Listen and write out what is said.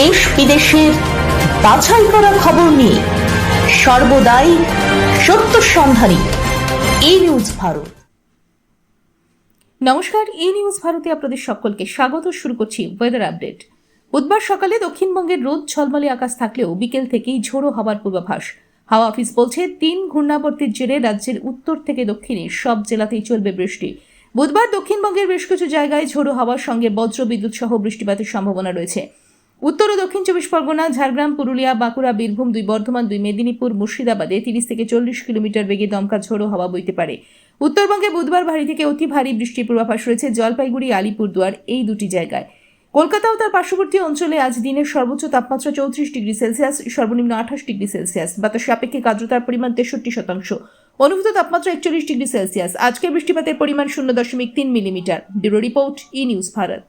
দেশ বিদেশের বাছাই করা খবর নিয়ে সর্বদাই সত্য সন্ধানী এই নিউজ ভারত। নমস্কার ই নিউজ ভারতে আপনাদের সকলকে স্বাগত। শুরু করছি ওয়েদার আপডেট বুধবার সকালে দক্ষিণবঙ্গের রোদ ঝলমলে আকাশ থাকলেও বিকেল থেকেই ঝোড়ো হওয়ার পূর্বাভাস। হাওয়া অফিস বলছে, তিন ঘূর্ণাবর্তের জেরে রাজ্যের উত্তর থেকে দক্ষিণে সব জেলাতেই চলবে বৃষ্টি। বুধবার দক্ষিণবঙ্গের বেশ কিছু জায়গায় ঝোড়ো হাওয়ার সঙ্গে বজ্র বিদ্যুৎ সহ বৃষ্টিপাতের সম্ভাবনা রয়েছে। উত্তর ও দক্ষিণ চব্বিশ পরগনা, ঝাড়গ্রাম, পুরুলিয়া, বাঁকুড়া, বীরভূম, দুই বর্ধমান, দুই মেদিনীপুর, মুর্শিদাবাদে তিরিশ থেকে চল্লিশ কিলোমিটার বেগে দমকা ঝোড়ো হাওয়া বইতে পারে। উত্তরবঙ্গে বুধবার ভারী থেকে অতি ভারী বৃষ্টির পূর্বাভাস রয়েছে জলপাইগুড়ি, আলিপুরদুয়ার এই দুটি জায়গায়। কলকাতা ও তার পার্শ্ববর্তী অঞ্চলে আজ দিনের সর্বোচ্চ তাপমাত্রা চৌত্রিশ ডিগ্রি সেলসিয়াস, সর্বনিম্ন আঠাশ ডিগ্রি সেলসিয়াস। বাতাসে আপেক্ষিক আর্দ্রতার পরিমাণ তেষট্টি শতাংশ। অনুভূত তাপমাত্রা একচল্লিশ ডিগ্রি সেলসিয়াস। আজকের বৃষ্টিপাতের পরিমাণ শূন্য দশমিক তিন millimetre. Bureau report, E news Bharat.